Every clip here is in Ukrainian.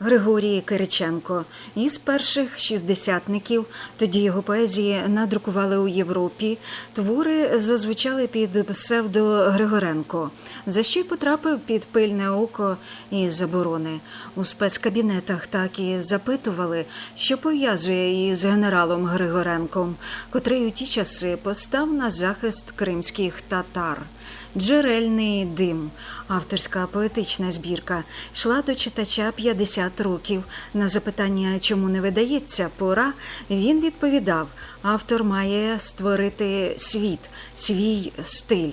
Григорій Кириченко із перших шістдесятників. Тоді його поезії надрукували у Європі. Твори зазвучали під псевдо Григоренко, за що й потрапив під пильне око і заборони. У спецкабінетах так і запитували, що пов'язує із генералом Григоренком, котрий у ті часи постав на захист кримських татар. Джерельний дим, авторська поетична збірка, йшла до читача 50 років. На запитання, чому не видається пора, він відповідав: автор має створити світ, свій стиль.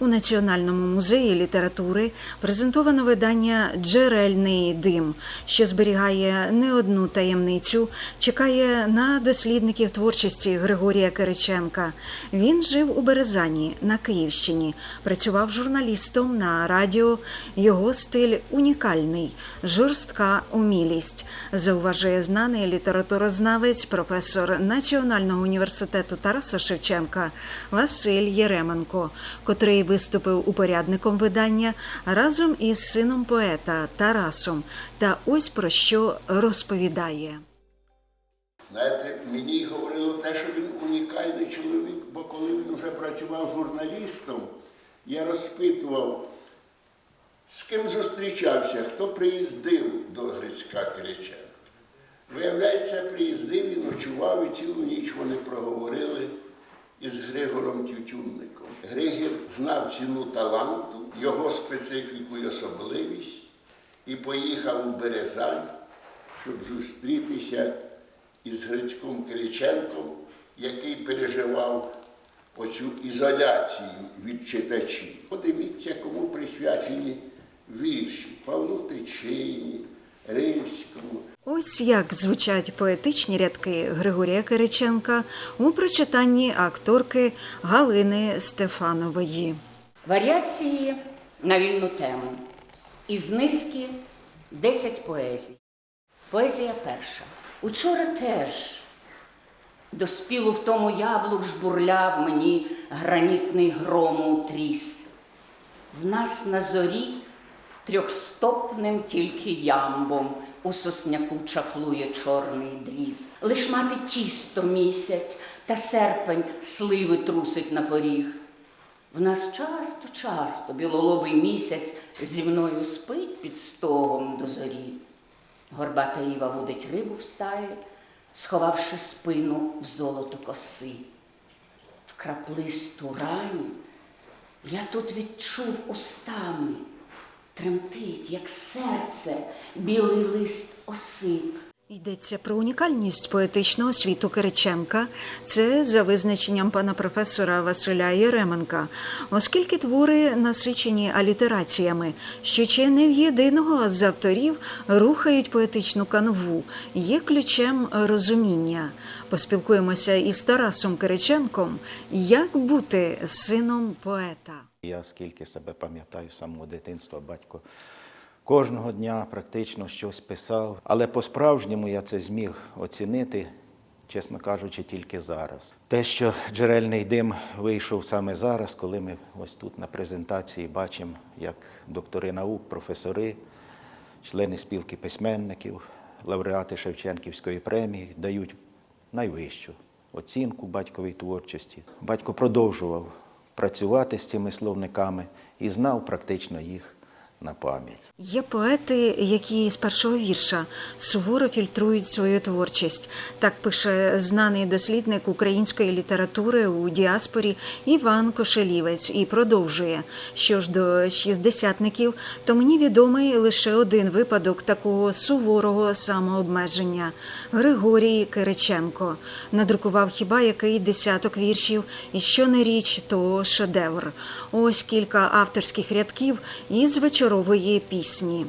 У Національному музеї літератури презентовано видання Джерельний дим, що зберігає не одну таємницю, чекає на дослідників творчості Григорія Кириченка. Він жив у Березані на Київщині, працював журналістом на радіо. Його стиль унікальний, жорстка умілість, зауважує знаний літературознавець, професор Національного університету Тараса Шевченка Василь Єременко, котрий виступив упорядником видання разом із сином поета Тарасом. Та ось про що розповідає. Знаєте, мені говорило те, що він унікальний чоловік, бо коли він вже працював журналістом, я розпитував, з ким зустрічався, хто приїздив до Грицька Кириченка. Виявляється, приїздив і ночував, і цілу ніч вони проговорили із Григором Тютюнником. Григір знав ціну таланту, його специфіку і особливість, і поїхав у Березань, щоб зустрітися із Грицьком Кириченком, який переживав оцю ізоляцію від читачів. Подивіться, кому присвячені вірші Павлу Тичині, Римському. Ось як звучать поетичні рядки Григорія Кириченка у прочитанні акторки Галини Стефанової. Варіації на вільну тему. Із низки 10 поезій. Поезія перша. Учора теж до співу в тому яблук жбурляв мені гранітний грому тріс. В нас на зорі трьохстопним тільки ямбом у сосняку чаклує чорний дріз. Лиш мати тісто місять, та серпень сливи трусить на поріг. В нас часто, часто білолобий місяць зі мною спить під стогом до зорі. Горбата Іва водить рибу в стаї, сховавши спину в золото коси. В краплисту рані я тут відчув устами, тремтить, як серце, білий лист осип. Йдеться про унікальність поетичного світу Кириченка. Це за визначенням пана професора Василя Єременка, оскільки твори насичені алітераціями, що чи не в єдиного з авторів рухають поетичну канву, є ключем розуміння. Поспілкуємося із Тарасом Кириченком, як бути сином поета. Я скільки себе пам'ятаю самого дитинства, батько кожного дня практично щось писав. Але по-справжньому я це зміг оцінити, чесно кажучи, тільки зараз. Те, що джерельний дим вийшов саме зараз, коли ми ось тут на презентації бачимо, як доктори наук, професори, члени спілки письменників, лауреати Шевченківської премії дають найвищу оцінку батьковій творчості. Батько продовжував працювати з цими словниками і знав практично їх на пам'ять. Є поети, які з першого вірша суворо фільтрують свою творчість. Так пише знаний дослідник української літератури у діаспорі Іван Кошелівець і продовжує. Що ж до шістдесятників, то мені відомий лише один випадок такого суворого самообмеження Григорій Кириченко. Надрукував хіба який десяток віршів, і що не річ, то шедевр. Ось кілька авторських рядків із вечорової пісні.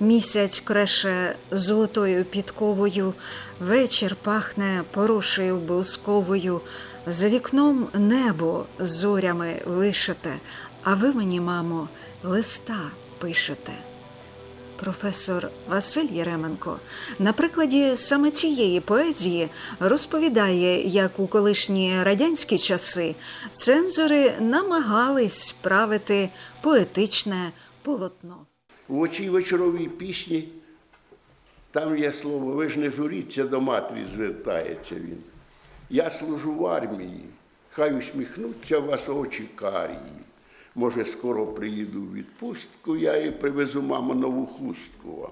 Місяць креше золотою підковою, вечір пахне порошею блисковою, за вікном небо зорями вишите, а ви мені, мамо, листа пишете. Професор Василь Єременко на прикладі саме цієї поезії розповідає, як у колишні радянські часи цензори намагались справити поетичне полотно. В оцій вечоровій пісні Там є слово, ви ж не журіться до матері, звертається він. Я служу в армії, хай усміхнуться вас очі карії. Може, скоро приїду в відпустку, я і привезу маму нову хустку.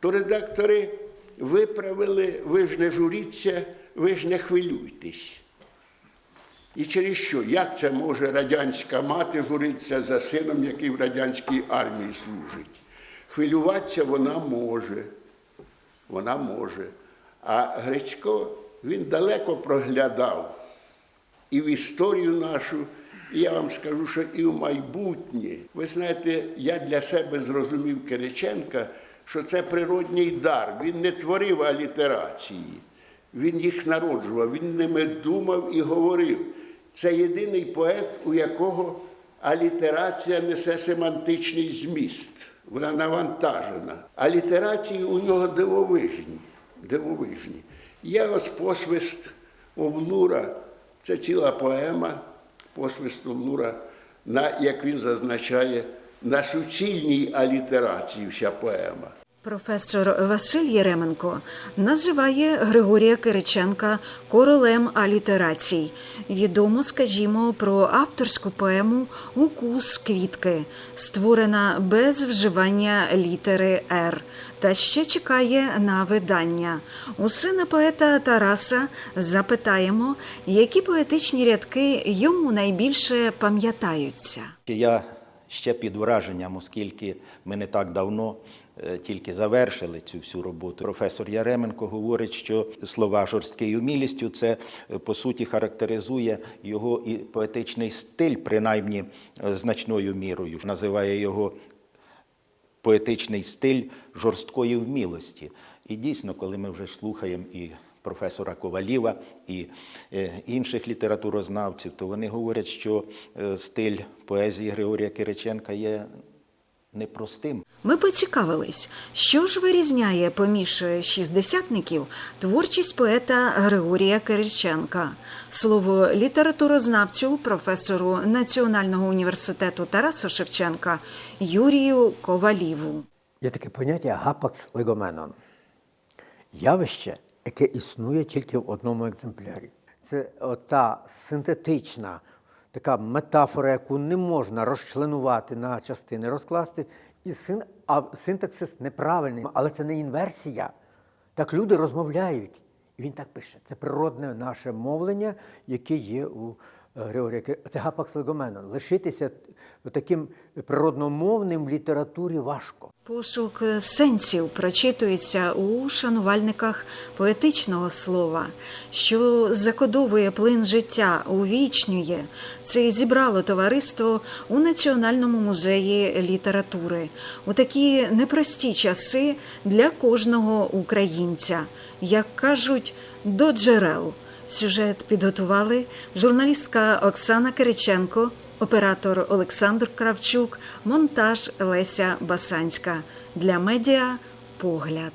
То редактори виправили, ви ж не журіться, ви ж не хвилюйтесь. І через що? Як це може радянська мати журитися за сином, який в радянській армії служить? Хвилюватися вона може. Вона може. А Грицько він далеко проглядав і в історію нашу, і я вам скажу, що і в майбутнє. Ви знаєте, я для себе зрозумів Кириченка, що це природній дар. Він не творив алітерації, він їх народжував, він ними думав і говорив. Це єдиний поет, у якого алітерація несе семантичний зміст. Вона навантажена. Алітерації у нього дивовижні. дивовижні. Є ось посвист Овлура, це ціла поема, посвист Лура, на, як він зазначає, на суцільній алітерації вся поема. Професор Василь Єременко називає Григорія Кириченка королем алітерацій. Відомо, скажімо, про авторську поему Укус квітки, створена без вживання літери Р. Та ще чекає на видання. У сина поета Тараса запитаємо, які поетичні рядки йому найбільше пам'ятаються. Я ще під враженням, оскільки ми не так давно тільки завершили цю всю роботу. Професор Яременко говорить, що слова жорсткою умілістю це е, по суті характеризує його і поетичний стиль, принаймні е, значною мірою. Називає його поетичний стиль жорсткої вмілості. І дійсно, коли ми вже слухаємо і професора Коваліва, і е, інших літературознавців, то вони говорять, що е, стиль поезії Григорія Кириченка є непростим. Ми поцікавились, що ж вирізняє поміж шістдесятників творчість поета Григорія Кириченка. Слово літературознавцю, професору Національного університету Тараса Шевченка Юрію Коваліву. Є таке поняття гапакс легоменон. Явище, яке існує тільки в одному екземплярі. Це та синтетична така метафора, яку не можна розчленувати на частини, розкласти, і син, а синтаксис неправильний. Але це не інверсія. Так люди розмовляють. І він так пише. Це природне наше мовлення, яке є у Григорія Це гапакс легоменон. Лишитися таким природномовним в літературі важко. Пошук сенсів прочитується у шанувальниках поетичного слова, що закодовує плин життя, увічнює. Це зібрало товариство у Національному музеї літератури у такі непрості часи для кожного українця, як кажуть, до джерел. Сюжет підготували журналістка Оксана Кириченко, оператор Олександр Кравчук, монтаж Леся Басанська. Для медіа погляд.